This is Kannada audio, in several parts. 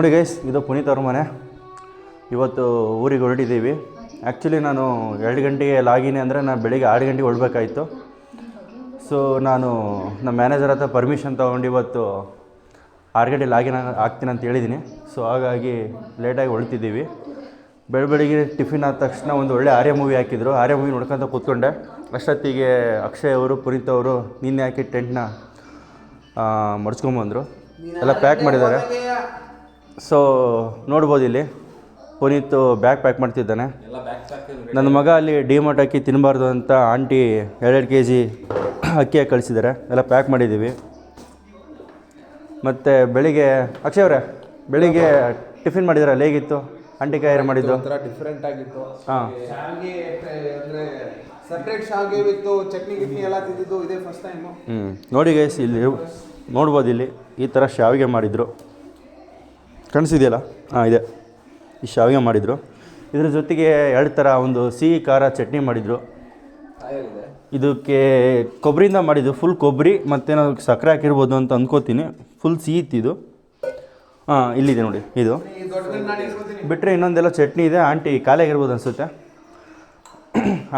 ನೋಡಿ ಗೈಸ್ ಇದು ಪುನೀತ್ ಅವ್ರ ಮನೆ. ಇವತ್ತು ಊರಿಗೆ ಹೊರಟಿದ್ದೀವಿ. ಆ್ಯಕ್ಚುಲಿ ನಾನು ಎರಡು ಗಂಟೆಗೆ ಲಾಗಿನಿ ಅಂದರೆ ನಾನು ಬೆಳಿಗ್ಗೆ ಆರು ಗಂಟೆಗೆ ಹೊರಡ್ಬೇಕಾಯ್ತು. ಸೊ ನಾನು ನಮ್ಮ ಮ್ಯಾನೇಜರ್ ಹತ್ರ ಪರ್ಮಿಷನ್ ತೊಗೊಂಡು ಇವತ್ತು ಆರು ಗಂಟೆ ಲಾಗಿನ್ ಆಗ್ತೀನಿ ಅಂತ ಹೇಳಿದ್ದೀನಿ ಸೊ ಹಾಗಾಗಿ ಲೇಟಾಗಿ ಹೊಳ್ತಿದ್ದೀವಿ ಬೆಳ ಬೆಳಿಗ್ಗೆ ಟಿಫಿನ್ ಆದ ತಕ್ಷಣ ಒಂದು ಒಳ್ಳೆ ಆರ್ಯ ಮೂವಿ ಹಾಕಿದ್ರು. ಆರ್ಯ ಮೂವಿ ನೋಡ್ಕೊಂತ ಕೂತ್ಕೊಂಡೆ. ಅಷ್ಟೊತ್ತಿಗೆ ಅಕ್ಷಯ್ ಅವರು, ಪುನೀತ್ ಅವರು ನಿನ್ನೆ ಹಾಕಿ ಟೆಂಟ್ನ ಮಡ್ಸ್ಕೊಂಬಂದರು. ಎಲ್ಲ ಪ್ಯಾಕ್ ಮಾಡಿದ್ದಾರೆ. ಸೊ ನೋಡ್ಬೋದು ಇಲ್ಲಿ. ಪುನೀತ್ ಬ್ಯಾಗ್ ಪ್ಯಾಕ್ ಮಾಡ್ತಿದ್ದಾನೆ. ನನ್ನ ಮಗ ಅಲ್ಲಿ ಡಿಮಾರ್ಟ್ ಅಕ್ಕಿ ತಿನ್ನಬಾರ್ದು ಅಂತ ಆಂಟಿ ಎರಡೆರಡು ಕೆ ಜಿ ಅಕ್ಕಿ ಕಳಿಸಿದ್ದಾರೆ. ಎಲ್ಲ ಪ್ಯಾಕ್ ಮಾಡಿದ್ದೀವಿ. ಮತ್ತು ಬೆಳಿಗ್ಗೆ ಅಕ್ಷಯ್ ಅವರೇ ಬೆಳಿಗ್ಗೆ ಟಿಫಿನ್ ಮಾಡಿದ್ರಲ್ಲ ಹೇಗಿತ್ತು ಆಂಟಿ ಕಾಯಿ ಮಾಡಿದ್ದು? ಒಂಥರ ಡಿಫ್ರೆಂಟ್ ಆಗಿತ್ತು. ಹಾಂ. ಅಂದರೆ ಸಪ್ರೇಟ್ ಶಾವಿಗೆ ಇತ್ತು ಚಟ್ನಿ ಗಿಟ್ನಿ ಎಲ್ಲ ತಿಂದಿದ್ದು ಇದೇ ಫಸ್ಟ್ ಟೈಮು ಹ್ಞೂ ನೋಡಿ ಗೈಸ್ ಇಲ್ಲಿ ನೋಡ್ಬೋದು ಇಲ್ಲಿ ಈ ಥರ ಶಾವಿಗೆ ಮಾಡಿದರು. ಕಾಣಿಸಿದೆಯಲ್ಲ? ಹಾಂ ಇದೆ. ಈ ಶಾವಿಗೆ ಮಾಡಿದರು. ಇದ್ರ ಜೊತೆಗೆ ಎರಡು ಥರ ಒಂದು ಸಿಹಿ ಖಾರ ಚಟ್ನಿ ಮಾಡಿದರು. ಇದಕ್ಕೆ ಕೊಬ್ಬರಿಯಿಂದ ಮಾಡಿದ್ದು. ಫುಲ್ ಕೊಬ್ಬರಿ ಮತ್ತೇನೋ ಸಕ್ಕರೆ ಹಾಕಿರ್ಬೋದು ಅಂತ ಅಂದ್ಕೋತೀನಿ ಫುಲ್ ಸಿಹಿ ಇದು. ಹಾಂ ಇಲ್ಲಿದೆ ನೋಡಿ ಇದು. ಬಿಟ್ಟರೆ ಇನ್ನೊಂದೆಲ್ಲ ಚಟ್ನಿ ಇದೆ. ಆಂಟಿ ಖಾಲಿಯಾಗಿರ್ಬೋದು ಅನಿಸುತ್ತೆ.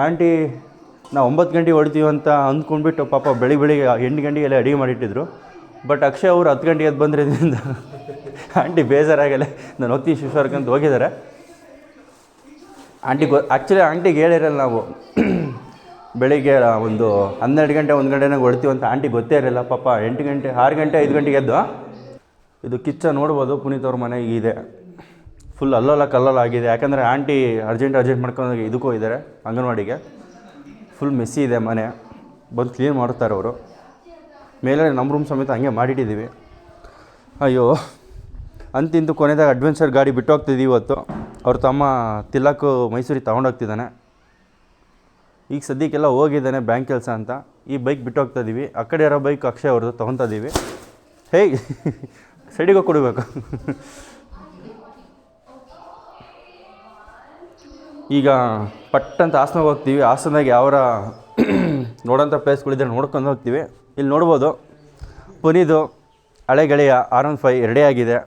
ಆಂಟಿ ನಾವು ಒಂಬತ್ತು ಗಂಟೆಗೆ ಹೊಡಿತೀವಿ ಅಂತ ಅಂದ್ಕೊಂಡ್ಬಿಟ್ಟು ಪಾಪ ಬೆಳಿಗ್ಗೆ ಬೆಳಿಗ್ಗೆ ಎಂಟು ಗಂಟೆಗೆಲ್ಲ ಅಡುಗೆ ಮಾಡಿಟ್ಟಿದ್ರು. ಬಟ್ ಅಕ್ಷಯ್ ಅವರು ಹತ್ತು ಗಂಟೆಗೆ ಎದ್ದು ಬಂದಿರೋದ್ರಿಂದ ಆಂಟಿ ಬೇಜಾರಾಗಲ್ಲ ನಾನು ಹೋಗ್ತೀನಿ ಶಿಶುವರ್ಗ ಅಂತ ಹೋಗಿದ್ದಾರೆ ಆಂಟಿ ಗೊ ಆ್ಯಕ್ಚುಲಿ ಆಂಟಿಗೆ ಹೇಳಿರಲ್ಲ ನಾವು, ಬೆಳಿಗ್ಗೆ ಒಂದು ಹನ್ನೆರಡು ಗಂಟೆ, ಒಂದು ಗಂಟೆನಾಗ ಹೊಡ್ತೀವಿ ಅಂತ ಆಂಟಿ ಗೊತ್ತೇ ಇರಲಿಲ್ಲ. ಪಾಪ ಎಂಟು ಗಂಟೆ, ಆರು ಗಂಟೆ, ಐದು ಗಂಟೆಗೆ ಎದ್ದು ಇದು ಕಿಚ್ಚ ನೋಡ್ಬೋದು ಪುನೀತ್ ಅವ್ರ ಇದೆ. ಫುಲ್ ಅಲ್ಲೋಲ ಕಲ್ಲೋಲ ಆಗಿದೆ. ಯಾಕಂದರೆ ಆಂಟಿ ಅರ್ಜೆಂಟ್ ಅರ್ಜೆಂಟ್ ಮಾಡ್ಕೊಂಡು ಇದಕ್ಕೂ ಇದ್ದಾರೆ ಅಂಗನವಾಡಿಗೆ. ಫುಲ್ ಮೆಸ್ಸಿ ಇದೆ ಮನೆ. ಬಂದು ಕ್ಲೀನ್ ಮಾಡ್ತಾರೆ ಅವರು ಮೇಲೆ ನಮ್ಮ ರೂಮ್ ಸಮೇತ ಹಂಗೆ ಮಾಡಿಟ್ಟಿದ್ದೀವಿ. ಅಯ್ಯೋ. ಅಂತಿಂತು ಕೊನೆದಾಗ ಅಡ್ವೆಂಚರ್ ಗಾಡಿ ಬಿಟ್ಟು ಹೋಗ್ತಿದ್ದೀವಿ ಇವತ್ತು. ಅವ್ರ ತಮ್ಮ ತಿಲಕ್ ಮೈಸೂರಿಗೆ ತೊಗೊಂಡೋಗ್ತಿದ್ದಾನೆ. ಈಗ ಸದ್ಯಕ್ಕೆಲ್ಲ ಹೋಗಿದ್ದಾನೆ ಬ್ಯಾಂಕ್ ಕೆಲಸ ಅಂತ. ಈ ಬೈಕ್ ಬಿಟ್ಟು ಹೋಗ್ತಾ ಇದ್ದೀವಿ ಆ ಕಡೆ ಇರೋ ಬೈಕ್ ಅಕ್ಷಯ್ ಅವ್ರದ್ದು ತೊಗೊತಾ ಇದ್ದೀವಿ ಹೇಯ್ ಸೈಡಿಗೆ ಕೊಡಬೇಕು. ಈಗ ಪಟ್ಟಂತ ಹಾಸನಾಗ ಹೋಗ್ತೀವಿ. ಹಾಸನಾಗ ಯಾವರ ನೋಡೋಂಥ ಪ್ಲೇಸ್ಗಳಿದ್ರೆ ನೋಡ್ಕೊಂಡು ಹೋಗ್ತೀವಿ. ಇಲ್ಲಿ ನೋಡ್ಬೋದು. ಪುನೀದು ಹಳೆ ಗೆಳೆಯ ಆರ್ ಒನ್ ಫೈವ್ ಎರಡೇ ಆಗಿದೆ.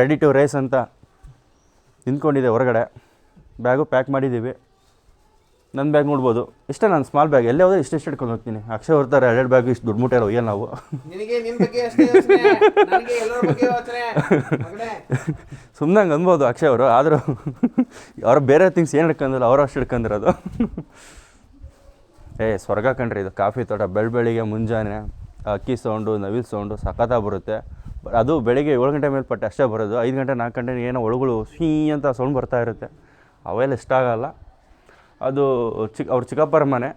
ರೆಡಿ ಟು ರೇಸ್ ಅಂತ ನಿಂತ್ಕೊಂಡಿದೆ ಹೊರಗಡೆ. ಬ್ಯಾಗು ಪ್ಯಾಕ್ ಮಾಡಿದ್ದೀವಿ. ನನ್ನ ಬ್ಯಾಗ್ ನೋಡ್ಬೋದು. ಇಷ್ಟೇ ನಾನು ಸ್ಮಾಲ್ ಬ್ಯಾಗ್ ಎಲ್ಲೇ ಹೋದ್ರೆ ಇಷ್ಟು ಇಟ್ಕೊಂಡು ಹೋಗ್ತೀನಿ. ಅಕ್ಷಯ ಹೊರ್ತಾರೆ ಎರಡು ಬ್ಯಾಗ್ ಇಷ್ಟು ದುಡ್ಡು ಮುಟ್ಟೆ ಒಯ್ಯಲ್ಲ ನಾವು? ಸುಮ್ಮನೆ ಹಂಗೆ ಅನ್ಬೋದು ಅಕ್ಷಯ್ ಅವರು. ಆದರೂ ಅವ್ರು ಬೇರೆ ಥಿಂಗ್ಸ್ ಏನು ಹಿಡ್ಕೊಂಡಿಲ್ಲ ಅವರು ಅಷ್ಟು ಹಿಡ್ಕೊಂಡಿರೋದು ಏ ಸ್ವರ್ಗ ಕಣ್ರಿ ಇದು. ಕಾಫಿ ತೋಟ ಬೆಳ್ ಬೆಳಿಗ್ಗೆ ಮುಂಜಾನೆ ಅಕ್ಕಿ ಸೌಂಡು ನವಿಲ್ ಸೌಂಡು ಸಖತ್ತಾಗಿ ಬರುತ್ತೆ. ಅದು ಬೆಳಿಗ್ಗೆ ಏಳು ಗಂಟೆ ಮೇಲೆ ಪಟ್ಟೆ ಅಷ್ಟೇ ಬರೋದು. ಐದು ಗಂಟೆ, ನಾಲ್ಕು ಗಂಟೆ ಏನೋ ಒಳಗಳು ಸೀ ಅಂತ ಸೌಂಡ್ ಬರ್ತಾ ಇರುತ್ತೆ. ಅವೆಲ್ಲ ಇಷ್ಟ ಆಗೋಲ್ಲ. ಅದು ಚಿಕ್ಕ ಅವ್ರ ಚಿಕ್ಕಪ್ಪರ ಮನೆ.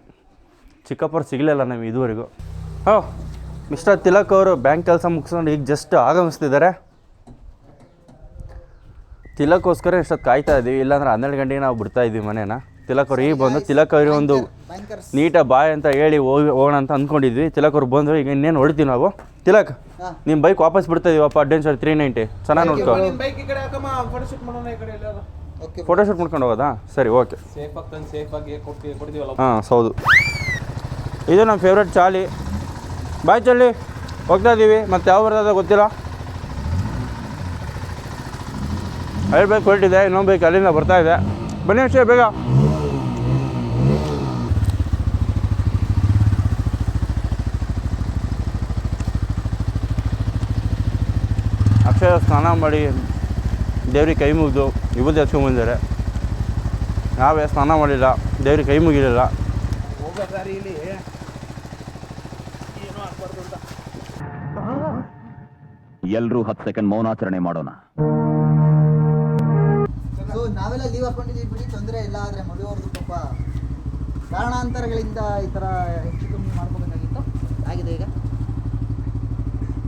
ಚಿಕ್ಕಪ್ಪರು ಸಿಗಲಿಲ್ಲ ನಮಗೆ ಇದುವರೆಗೂ. ಹೋ, ಮಿಸ್ಟರ್ ತಿಲಕ್ ಅವರು ಬ್ಯಾಂಕ್ ಕೆಲಸ ಮುಗಿಸ್ಕೊಂಡು ಈಗ ಜಸ್ಟ್ ಆಗಮಿಸ್ತಿದ್ದಾರೆ. ತಿಲಕ್ಕೋಸ್ಕರ ಇಷ್ಟೊತ್ತು ಕಾಯ್ತಾ ಇದ್ದೀವಿ ಇಲ್ಲಾಂದ್ರೆ ಹನ್ನೆರಡು ಗಂಟೆಗೆ ನಾವು ಬಿಡ್ತಾ ಇದ್ದೀವಿ ಮನೇನ. ತಿಲಕ್ ಅವ್ರು ಈಗ ಬಂದು ತಿಲಕ್ ಅವ್ರಿಗೆ ಒಂದು ನೀಟಾಗಿ ಬಾಯ್ ಅಂತ ಹೇಳಿ ಹೋಗಿ ಹೋಗೋಣ ಅಂತ ಅಂದ್ಕೊಂಡಿದ್ವಿ. ತಿಲಕರು ಅವ್ರು ಬಂದರು ಈಗ ಇನ್ನೇನು ಹೊಡಿತೀವಿ ನಾವು? ತಿಲಕ್ ನಿಮ್ಮ ಬೈಕ್ ವಾಪಸ್ ಬಿಡ್ತಾ ಇದೀವಪ್ಪ ಅಡ್ವೆಂಚರ್ ತ್ರೀ ನೈಂಟಿ ಚೆನ್ನಾಗಿ ನೋಡ್ಕೊ. ಫೋಟೋಶೂಟ್ ಮಾಡ್ಕೊಂಡು ಹೋಗೋದಾ? ಸರಿ ಓಕೆ ಹಾಂ ಹೌದು. ಇದು ನಮ್ಮ ಫೇವ್ರೆಟ್ ಚಾಲಿ. ಬಾಯ್ ಚಾಲಿ ಹೋಗ್ತಾ ಇದ್ದೀವಿ ಮತ್ತೆ ಯಾವ ಬರ್ತದ ಗೊತ್ತಿಲ್ಲ. ಎರಡು ಬೈಕ್ ಹೊರಟಿದೆ ಇನ್ನೊಂದು ಬೈಕ್ ಅಲ್ಲಿಂದ ಬರ್ತಾ ಇದೆ. ಬನ್ನಿ ಅಷ್ಟೇ ಬೇಗ. ಅಕ್ಷಯ ಸ್ನಾನ ಮಾಡಿ ದೇವ್ರಿಗೆ ಕೈ ಮುಗಿದು ಇಬ್ಬರು ಹಚ್ಕೊಂಬಂದಿದ್ದಾರೆ ನಾವೇ ಸ್ನಾನ ಮಾಡಿಲ್ಲ ದೇವ್ರಿಗೆ ಕೈ ಮುಗಿಲಿಲ್ಲ. ಎಲ್ಲರೂ ಹತ್ತು ಸೆಕೆಂಡ್ ಮೌನಾಚರಣೆ ಮಾಡೋಣ. ಸೊ ನಾವೆಲ್ಲ ಲೀವ್ ಹಾಕೊಂಡಿದ್ದೀವಿ ಬಿಡಿ ತೊಂದರೆ ಇಲ್ಲ ಆದರೆ ಮದುವೆಯವ್ರದ್ದು ಪಾಪ ಕಾರಣಾಂತರಗಳಿಂದ ಈ ಥರ ಹೆಚ್ಚು ಕಮ್ಮಿ ಮಾಡ್ಕೋಬೇಕಾಗಿತ್ತು. ಆಗಿದೆ ಈಗ.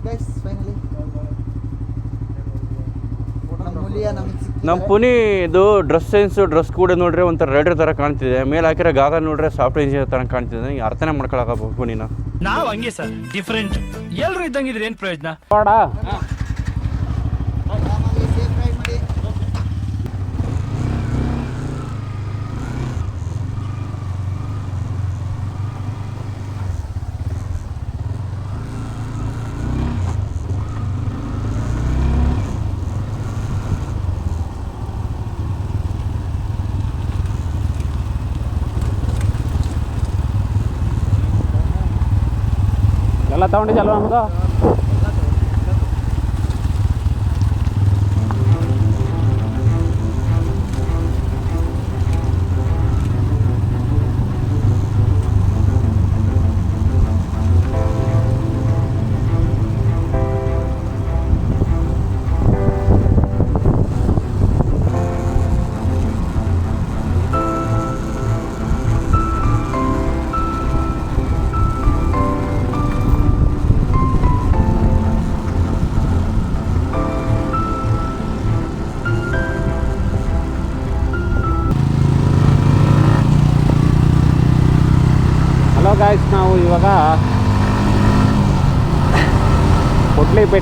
ಗೈಸ್ ಫೈನಲಿ ನಮ್ಮ ಪುನಿ ಇದು ಪುನಿದು ಡ್ರೆಸ್ ಸೆನ್ಸ್ ಡ್ರೆಸ್ ಕೂಡ ನೋಡ್ರೆ ಒಂಥರ ರೈಡರ್ ತರ ಕಾಣ್ತಿದೆ. ಮೇಲೆ ಹಾಕಿರ ಗಾಗ ನೋಡ್ರೆ ಸಾಫ್ಟ್ವೇರ್ ಇಂಜಿನಿಯರ್ ತರ ಕಾಣ್ತಿದೆ. ನನಗೆ ಅರ್ಥನೇ ಮಾಡ್ಕೊಳಕ ಪುನಿನ ನಾವ್ ಹಂಗೆ ಸರ್ ಡಿಫ್ರೆಂಟ್ ಎಲ್ಲರೂ ಇದ್ದಂಗಿದ್ರೆ ಏನ್ ಪ್ರಯೋಜನ? ಎಲ್ಲ ತಗೊಂಡಿದ್ದಲ್ವ ನಮ್ಮದು ಹಲೋ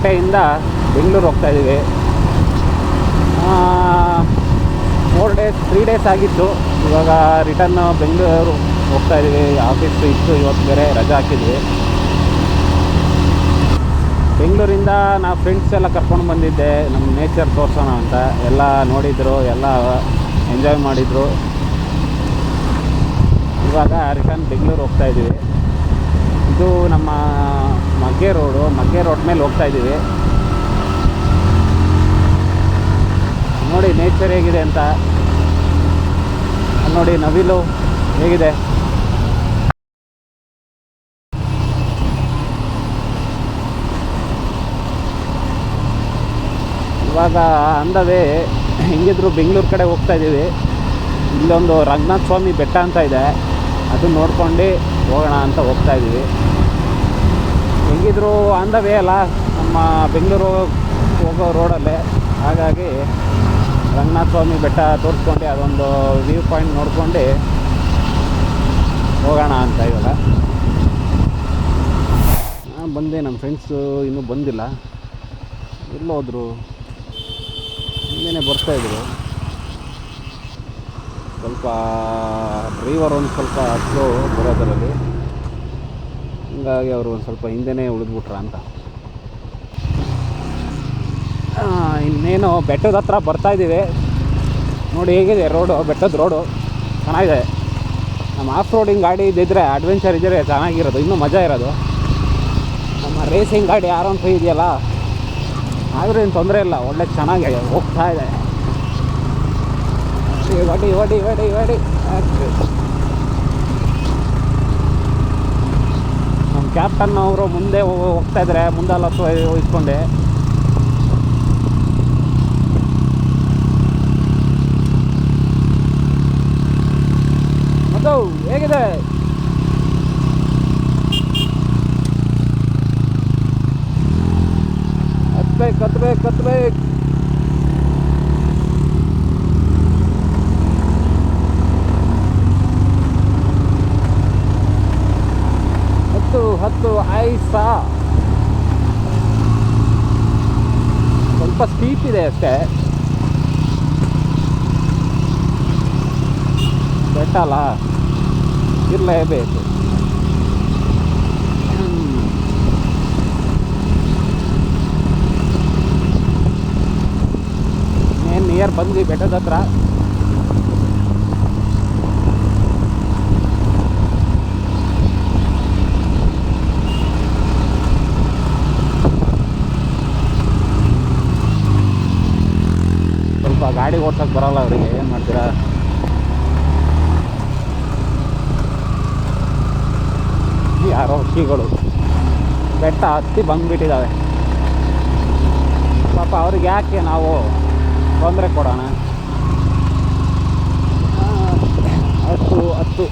ಕೊಟ್ಲಿಪೇಟೆಯಿಂದ ಬೆಂಗಳೂರು ಹೋಗ್ತಾ ಇದ್ದೀವಿ. ಫೋರ್ ಡೇಸ್ ತ್ರೀ ಡೇಸ್ ಆಗಿತ್ತು. ಇವಾಗ ರಿಟರ್ನ್ ಬೆಂಗಳೂರು ಹೋಗ್ತಾ ಇದ್ದೀವಿ. ಆಫೀಸ್ ಇತ್ತು, ಇವತ್ತು ಬೇರೆ ರಜೆ ಹಾಕಿದ್ವಿ. ಬೆಂಗಳೂರಿಂದ ನಾ ಫ್ರೆಂಡ್ಸ್ ಎಲ್ಲ ಕರ್ಕೊಂಡು ಬಂದಿದ್ದೆ. ನಮ್ಮ ನೇಚರ್ ತೋರಿಸೋಣ ಅಂತ. ಎಲ್ಲ ನೋಡಿದ್ರು, ಎಲ್ಲ ಎಂಜಾಯ್ ಮಾಡಿದರು. ಇವಾಗ ರಿಟರ್ನ್ ಬೆಂಗಳೂರು ಹೋಗ್ತಾ ಇದ್ದೀವಿ. ಇದು ನಮ್ಮ ರೋಡು ಮೇಲೆ ಹೋಗ್ತಾ ಇದ್ದೀವಿ. ನೋಡಿ ನೇಚರ್ ಹೇಗಿದೆ ಅಂತ. ನೋಡಿ, ನವಿಲು ಹೇಗಿದೆ. ಇವಾಗ ಅಂದವೇ, ಹೆಂಗಿದ್ರು ಬೆಂಗಳೂರು ಕಡೆ ಹೋಗ್ತಾ ಇದ್ದೀವಿ. ಇಲ್ಲೊಂದು ರಂಗನಾಥ ಸ್ವಾಮಿ ಬೆಟ್ಟ ಅಂತ ಇದೆ. ಅದು ನೋಡ್ಕೊಂಡು ಹೋಗೋಣ ಅಂತ ಹೋಗ್ತಾ ಇದ್ದೀವಿ. ಹೆಂಗಿದ್ರು ಆನ್ ವೇ ಅಲ್ಲ, ನಮ್ಮ ಬೆಂಗಳೂರು ಹೋಗೋ ರೋಡಲ್ಲೇ. ಹಾಗಾಗಿ ರಂಗನಾಥ ಸ್ವಾಮಿ ಬೆಟ್ಟ ತೋರಿಸ್ಕೊಂಡು, ಅದೊಂದು ವ್ಯೂ ಪಾಯಿಂಟ್ ನೋಡ್ಕೊಂಡು ಹೋಗೋಣ ಅಂತ ಇವಾಗ. ನಾನು ಬಂದೆ, ನಮ್ಮ ಫ್ರೆಂಡ್ಸು ಇನ್ನೂ ಬಂದಿಲ್ಲ. ಎಲ್ಲೋದ್ರು ಹಿಂದೆ ಬರ್ತಾಯಿದ್ರು ಸ್ವಲ್ಪ ಡ್ರೈವರ್ ಒಂದು ಸ್ವಲ್ಪ ಸ್ಲೋ ಬರೋದರಲ್ಲಿ. ಹಿಂಗಾಗಿ ಅವರು ಒಂದು ಸ್ವಲ್ಪ ಹಿಂದೆನೇ ಉಳಿದ್ಬಿಟ್ರ ಅಂತ. ಇನ್ನೇನು ಬೆಟ್ಟದ ಹತ್ರ ಬರ್ತಾ ಇದ್ದೀವಿ. ನೋಡಿ ಹೇಗಿದೆ ರೋಡು, ಬೆಟ್ಟದ ರೋಡು. ಚೆನ್ನಾಗಿದೆ. ನಮ್ಮ ಆಫ್ ರೋಡಿಂಗ್ ಗಾಡಿ ಇದ್ದಿದ್ರೆ ಅಡ್ವೆಂಚರ್ ಇದ್ದರೆ ಚೆನ್ನಾಗಿರೋದು, ಇನ್ನೂ ಮಜಾ ಇರೋದು. ನಮ್ಮ ರೇಸಿಂಗ್ ಗಾಡಿ ಆರ್ ಒನ್ ಫೈ ಇದೆಯಲ್ಲ? ಆದರೂ ಏನು ತೊಂದರೆ ಇಲ್ಲ, ಒಳ್ಳೆ ಚೆನ್ನಾಗಿ ಹೋಗ್ತಾ ಇದೆ. ಹೊಡಿ ಹೊಡಿ ಹೊಡಿ ಹೊಡಿ ಅಷ್ಟೇ. ನಮ್ಮ ಕ್ಯಾಪ್ಟನ್ ಅವರು ಮುಂದೆ ಹೋಗ್ತಾ ಇದ್ದಾರೆ ಮುಂದೆಲ್ಲ ವಹಿಸ್ಕೊಂಡೆ ಮತ್ತು ಹೇಗಿದೆ? ಕತ್ಬೇಕು ಹತ್ಬೇಕು ಹತ್ಬೇಕು ಹತ್ತು ಹತ್ತು ಐಸ ಸ್ವಲ್ಪ ಸ್ಟೀಪ್ ಇದೆ ಅಷ್ಟೇ. ಬೆಟ್ಟ ಅಲ್ಲ ಇರಲೇಬೇಕು. ಏನು ನಿಯರ್ ಬಂದ್ವಿ ಬೆಟ್ಟದ ಹತ್ರ. ಸ್ವಲ್ಪ ಗಾಡಿ ಓಡ್ಸೋಕೆ ಬರಲ್ಲ ಅವರಿಗೆ, ಏನು ಮಾಡ್ತೀರಾ? ಯಾರೋ ಹಕ್ಕಿಗಳು ಬೆಟ್ಟ ಹತ್ತಿ ಬಂದ್ಬಿಟ್ಟಿದ್ದಾವೆ ಪಾಪ ಅವ್ರಿಗೆ ಯಾಕೆ ನಾವು ತೊಂದರೆ ಕೊಡೋಣ? ಹತ್ತು ಹತ್ತು.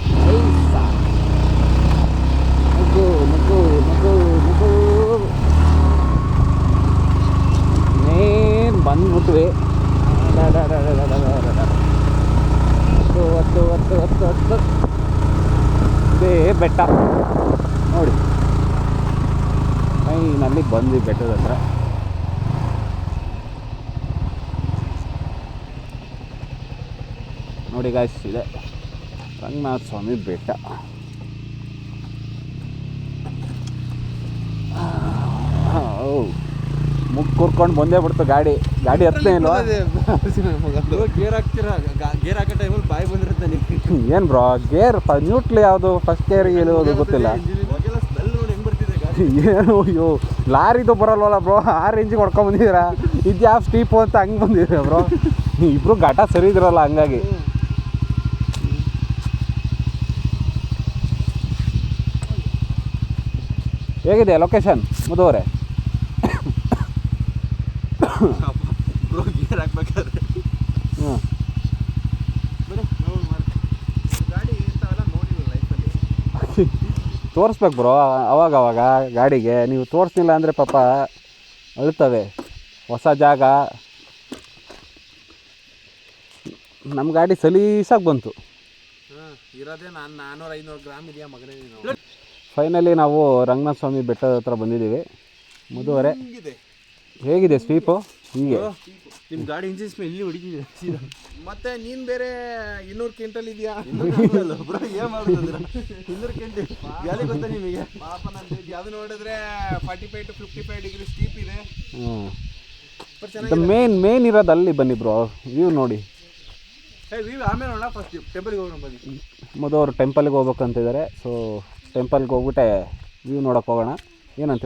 ಮುಗ್ಗು ಮುಗ್ಗು ಮುಗ್ಗು ಮುಗ್ಗು ಮೇನ್ ಬಂದ್ಬಿಟ್ವಿ ಹತ್ತು ಹತ್ತು ಹತ್ತು ಹತ್ತು ಹತ್ತು ಇದೇ ಬೆಟ್ಟ. ನೋಡಿ. ಫೈನಲ್ಲಿ ಬಂದ್ವಿ ಬೆಟ್ಟದ ಹತ್ರ. ನೋಡಿ ಗಾಯ್ಸ್ ಇದೆ ರಂಗನಾಥ ಸ್ವಾಮಿ ಬೆಟ್ಟ. ಮುಂದೆ ಬಂದೇ ಬಿಡ್ತು ಗಾಡಿ. ಗಾಡಿ ಹತ್ತನೇ ಇಲ್ವಾ? ಗೇರ್ ಹಾಕ್ತೀರಾ? ಗೇರ್ ಹಾಕೋ ಟೈಮಲ್ಲಿ ಬಾಯಿ ಬಂದಿರುತ್ತೆ ನಿಮ್ಗೆ. ಏನು ಬ್ರೋ ಗೇರ್ ನ್ಯೂಟ್ಲಿ ಯಾವುದು ಫಸ್ಟ್ ಗೇರ್ ಇಳಿಯೋದು ಗೊತ್ತಿಲ್ಲ. ಸ್ಮೆಲ್ ನೋಡಿ ಹೆಂಗ್ ಬರ್ತಿದೆ ಏನು ಅಯ್ಯೋ ಲಾರಿದು ಬರಲ್ವಲ್ಲ ಬ್ರೋ? ಆ ರೇಂಜಿಗೆ ಹೊಡ್ಕೊಂಡು ಬಂದಿದ್ದೀರಾ? ಇದು ಯಾವ ಸ್ಟೀಪು ಅಂತ ಹಂಗೆ ಬಂದಿದ್ದೀರಾ ಬ್ರೋ? ಇಬ್ರು ಘಟ ಸರಿ ಇದ್ರಲ್ಲ ಹಂಗಾಗಿ. ಹೇಗಿದೆ ಲೊಕೇಶನ್ ಮುದುವರೆ? ಬ್ರೋ ಗೇರ್ ಹಾಕ್ಬೇಕಾದ್ರೆ ಹ್ಞೂ ಗಾಡಿ ಇಂಥವೆಲ್ಲ ನೋಡಿಲ್ಲ ಲೈಫಲ್ಲಿ ತೋರಿಸ್ಬೇಕು ಬ್ರೋ ಅವಾಗ ಅವಾಗ ಗಾಡಿಗೆ. ನೀವು ತೋರಿಸ್ಲಿಲ್ಲ ಅಂದರೆ ಪಾಪ ಅಳ್ತವೆ. ಹೊಸ ಜಾಗ. ನಮ್ಮ ಗಾಡಿ ಸಲೀಸಾಗಿ ಬಂತು. ಹಾಂ ಇರೋದೇ ನಾನು ನಾನ್ನೂರು ಐನೂರು ಗ್ರಾಮ್ ಇದೆಯಾ ಮಗನೇ ಫೈನಲಿ ನಾವು ರಂಗನಾಥ ಸ್ವಾಮಿ ಬೆಟ್ಟದ ಹತ್ರ ಬಂದಿದ್ದೀವಿ. ಮುದುವರೆ. ಹೇಗಿದೆ ಸ್ವೀಪು? ಹೀಗೆ. ನಿಮ್ಮ ಗಾಡಿ ಇಂಜಿನ್ ಮೇಲೆ ಇಲ್ಲಿ ಹೊಡಿತಿದೆ ಸೀದಾ. ಮತ್ತೆ ನೀನ್ ಬೇರೆ ಇನ್ನೂರು ಕ್ವಿಂಟಲ್ ಇದೆಯಾ? ಬ್ರೋ ಏನು ಮಾಡ್ತಿದ್ದೀರಾ ಇನ್ನೂರು ಕ್ವಿಂಟಲ್ ಗಾಳಿ ಗೊತ್ತಾ ನಿಮಗೆ? ಪಾಪ ನಂದು ಅದು ನೋಡಿದ್ರೆ forty five to fifty five degree steep ಇದೆ ಹ್ಞೂ ಬಟ್ ಚೆನ್ನಾಗಿ ಮೇನ್ ಮೇನ್ ಇರೋದು ಅಲ್ಲಿ ಬನ್ನಿ ಬ್ರೋ. ವ್ಯೂ ನೋಡಿ. ಏ ವೀವ್ ಆಮೇಲೆ ನೋಡೋಣ ಫಸ್ಟ್ ಟೆಂಪಲ್ಗೆ ಹೋಗೋಣ ಬನ್ನಿ. ಮದುವರು ಟೆಂಪಲ್ಗೆ ಹೋಗ್ಬೇಕಂತಿದ್ದಾರೆ ಸೊ ಟೆಂಪಲ್ಗೆ ಹೋಗ್ಬಿಟ್ಟೆ ವ್ಯೂ ನೋಡೋಕೆ ಹೋಗೋಣ. ಏನಂತ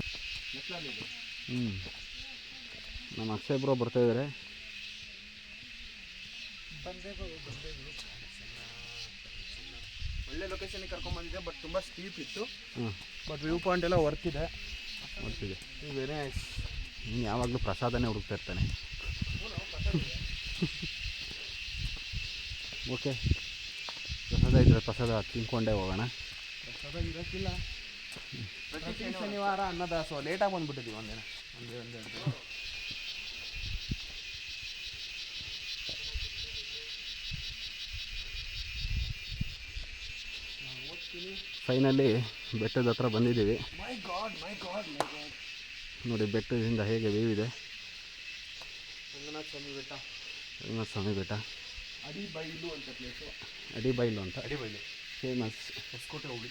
ಹ್ಞೂ ನಮ್ಮ ಅಕ್ಷಯ್ ಬ್ರೋ ಬರ್ತಾ ಇದ್ದಾರೆ ಒಳ್ಳೆ ಲೊಕೇಶನ್ ಕರ್ಕೊಂಡ್ ಬಂದಿದೆ ಬಟ್ ತುಂಬಾ ಸ್ಟೀಪ್ ಇತ್ತು. ಬಟ್ ವ್ಯೂ ಪಾಯಿಂಟ್ ಎಲ್ಲ ವರ್ತ್ ಇದೆ. ನೋಡ್ತಿದ್ದೆ ವೆರಿ ನೈಸ್ ನೀನು ಯಾವಾಗಲೂ ಪ್ರಸಾದನೇ ಹುಡುಕ್ತಾ ಇರ್ತಾನೆ. ಓಕೆ ಪ್ರಸಾದ ಇದ್ರೆ ಪ್ರಸಾದ ತಿನ್ಕೊಂಡೇ ಹೋಗೋಣ. ಪ್ರಸಾದ ಇರೋಕ್ಕಿಲ್ಲ. ಪ್ರತಿ ಶನಿವಾರ ಅನ್ನದಾಸೋ ಲೇಟಾಗಿ ಬಂದ್ಬಿಟ್ಟಿದ್ದೀವಿ ಒಂದಿನ. ಒಂದೇ ಒಂದೇ ಒಂದೇ ಫೈನಲಿ ಬೆಟ್ಟದ ಹತ್ರ ಬಂದಿದ್ದೀವಿ. ನೋಡಿ ಬೆಟ್ಟದಿಂದ ಹೇಗೆ ವ್ಯೂ ಇದೆ. ರಂಗನಾಥ ಸ್ವಾಮಿ ಬೆಟ್ಟ. ರಂಗನಾಥ ಸ್ವಾಮಿ ಬೆಟ್ಟ. ಅಡಿ ಬೈಲು ಅಂತ ಪ್ಲೇಸು ಅಡಿಬೈಲು ಅಂತ. ಅಡಿಬೈಲು ಫೇಮಸ್ ಹೊಸಕೋಟೆ ಹೋಗಿ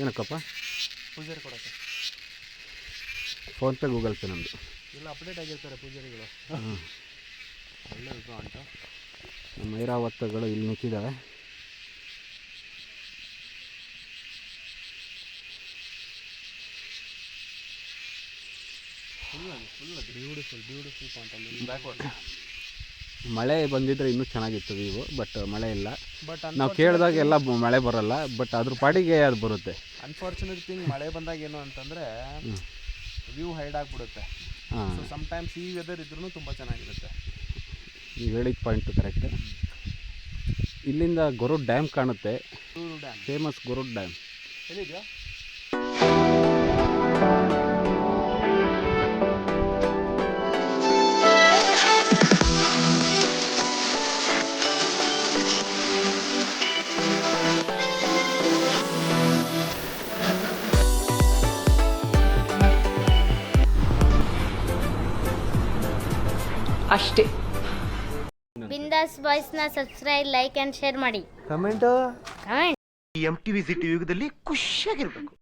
ಏನಕ್ಕಪ್ಪ? ಪೂಜಾರಿ ಕೊಡಕ್ಕೆ. ಫೋನ್ಪೇ ಗೂಗಲ್ ಪೇ ನಮ್ಮದು ಎಲ್ಲ ಅಪ್ಡೇಟ್ ಆಗಿರ್ತಾರೆ ಪೂಜಾರಿಗಳು. ಒಳ್ಳೆ ಅಂತ ನಮ್ಮ ಐರಾವತ್ತಗಳು ಇಲ್ಲಿ ನಿಂತಿದ್ದಾವೆ ಫುಲ್ ಬ್ಯೂಟಿಫುಲ್ ಬ್ಯೂಟಿಫುಲ್ ಪಾಯಿಂಟ್ ಅಲ್ಲಿ ಬ್ಯಾಕ್ವರ್ಡ್ ಮಳೆ ಬಂದಿದ್ರೆ ಇನ್ನೂ ಚೆನ್ನಾಗಿತ್ತು ವಿವು ಬಟ್ ಮಳೆ ಇಲ್ಲ. ಬಟ್ ನಾವು ಕೇಳಿದಾಗ ಎಲ್ಲ ಮಳೆ ಬರಲ್ಲ ಬಟ್ ಅದ್ರ ಪಾಡಿಗೆ ಅದು ಬರುತ್ತೆ. ಅನ್ಫಾರ್ಚುನೇಟ್ ಥಿಂಗ್ ಮಳೆ ಬಂದಾಗ ಏನು ಅಂತಂದರೆ ವ್ಯೂ ಹೈಡ್ ಆಗಿಬಿಡುತ್ತೆ. ಸೊ ಸಮ್ಟೈಮ್ಸ್ ಈ ವೆದರ್ ಇದ್ರೂ ತುಂಬ ಚೆನ್ನಾಗಿರುತ್ತೆ. ನೀವು ಹೇಳಿದ ಪಾಯಿಂಟು ಕರೆಕ್ಟ್ ಇಲ್ಲಿಂದ ಗೊರುಡ್ ಡ್ಯಾಮ್ ಕಾಣುತ್ತೆ. ಡ್ಯಾಮ್ ಫೇಮಸ್ ಗೊರುಡ್ ಡ್ಯಾಮ್ ಎಲ್ಲಿದೆಯಾ? ಅಷ್ಟೇ. ಬಿಂದಾಸ್ನ ಸಬ್ಸ್ಕ್ರೈಬ್ ಲೈಕ್ ಅಂಡ್ ಶೇರ್ ಮಾಡಿ. Comment? Comment. M T V city ಯುಗದಲ್ಲಿ ಖುಷಿಯಾಗಿರ್ಬೇಕು.